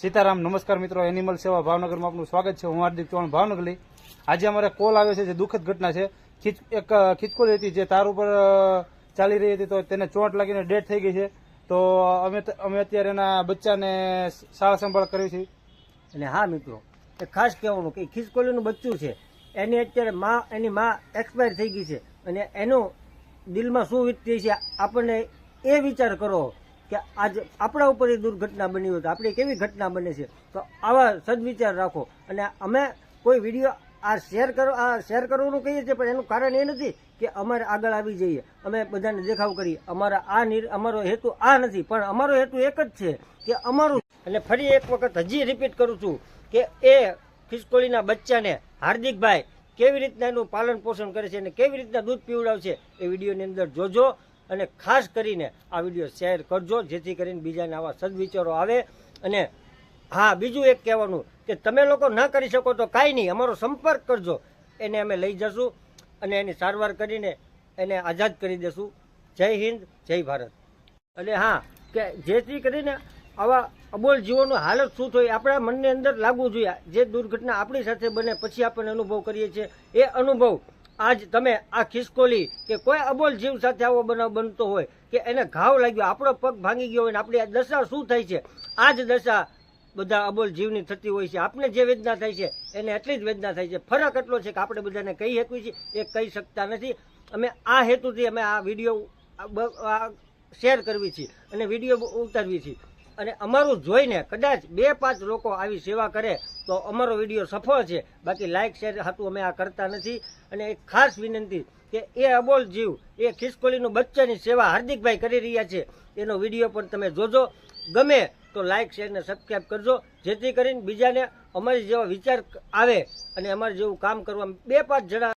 સીતારામ, નમસ્કાર મિત્રો, એનિમલ સેવા ભાવનગરમાં આપનું સ્વાગત છે. હું હાર્દિક ચૌહાણ ભાવનગરલી આજે અમારે કોલ આવ્યો છે, જે દુઃખદ ઘટના છે. એક ખીચકોલી હતી જે તાર ઉપર ચાલી રહી હતી, તો તેને ચોટ લાગીને ડેથ થઈ ગઈ છે. તો અમે અમે અત્યારે એના બચ્ચાને સાળ સંભાળ કરી છે. અને હા મિત્રો, એ ખાસ કહેવાનું કે ખિચકોલીનું બચ્ચું છે. એની અત્યારે માં, એની માં એક્સપાયર થઈ ગઈ છે. અને એનું દિલમાં શું વીતતી છે, આપણને એ વિચાર કરો. કે આજ આપણા ઉપર એ દુર્ઘટના બની હોય તો આપણી કેવી ઘટના બને છે? તો આવા સદવિચાર રાખો. અને અમે કોઈ વીડિયો આ શેર કરો, આ શેર કરવાનું કહીએ છીએ, પણ એનું કારણ એ નથી કે અમારે આગળ આવી જઈએ. અમે બધાને દેખાવ કરીએ. અમારા આ અમારો હેતુ આ નથી, પણ અમારો હેતુ એક જ છે કે અમારું અને ફરી એક વખત હજી રિપીટ કરું છું કે એ ખિસકોલીના બચ્ચાને હાર્દિકભાઈ કેવી રીતના એનું પાલન પોષણ કરે છે અને કેવી રીતના દૂધ પીવડાવશે એ વિડીયોની અંદર જોજો. અને ખાસ કરીને આ વીડિયો શેર કરજો, જેથી કરીને બીજાને આવા સદવિચારો આવે. અને હા, બીજું એક કહેવાનું કે તમે લોકો ન કરી શકો તો કાંઈ નહીં, અમારો સંપર્ક કરજો. એને અમે લઈ જશું અને એની સારવાર કરીને એને આઝાદ કરી દેશું. જય હિન્દ, જય ભારત. અને હા, કે જેથી કરીને આવા અબોલ જીવોનું હાલત શું થઈ આપણા મનની અંદર લાગવું જોઈએ. જે દુર્ઘટના આપણી સાથે બને, પછી આપણે અનુભવ કરીએ છીએ. એ અનુભવ આજ તમે આ ખિસકોલી કે કોઈ અબોલ જીવ સાથે આવો બનાવ બનતો હોય કે એને ઘાવ લાગ્યો, આપણો પગ ભાંગી ગયો હોય ને આપણી આ દશા શું થાય છે? આ જ દશા બધા અબોલ જીવની થતી હોય છે. આપણે જે વેદના થાય છે, એને એટલી જ વેદના થાય છે. ફરક એટલો છે કે આપણે બધાને કહી શકીએ છીએ, એ કહી શકતા નથી. અમે આ હેતુથી અમે આ વીડિયો શેર કરવી છીએ અને વીડિયો ઉતારવી છે. અને અમારું જોઈને કદાચ બે પાંચ લોકો આવી સેવા કરે તો અમારો વીડિયો સફળ છે. બાકી લાઇક શેર હતું અમે આ કરતા નથી. અને એક ખાસ વિનંતી કે એ અબોલ જીવ, એ ખિસકોલીનું બચ્ચાની સેવા હાર્દિકભાઈ કરી રહ્યા છે. એનો વીડિયો પણ તમે જોજો. ગમે તો લાઇક શેર ને સબસ્ક્રાઈબ કરજો. જેથી કરીને બીજાને અમારી જેવા વિચાર આવે અને અમારે જેવું કામ કરવા બે પાંચ જણા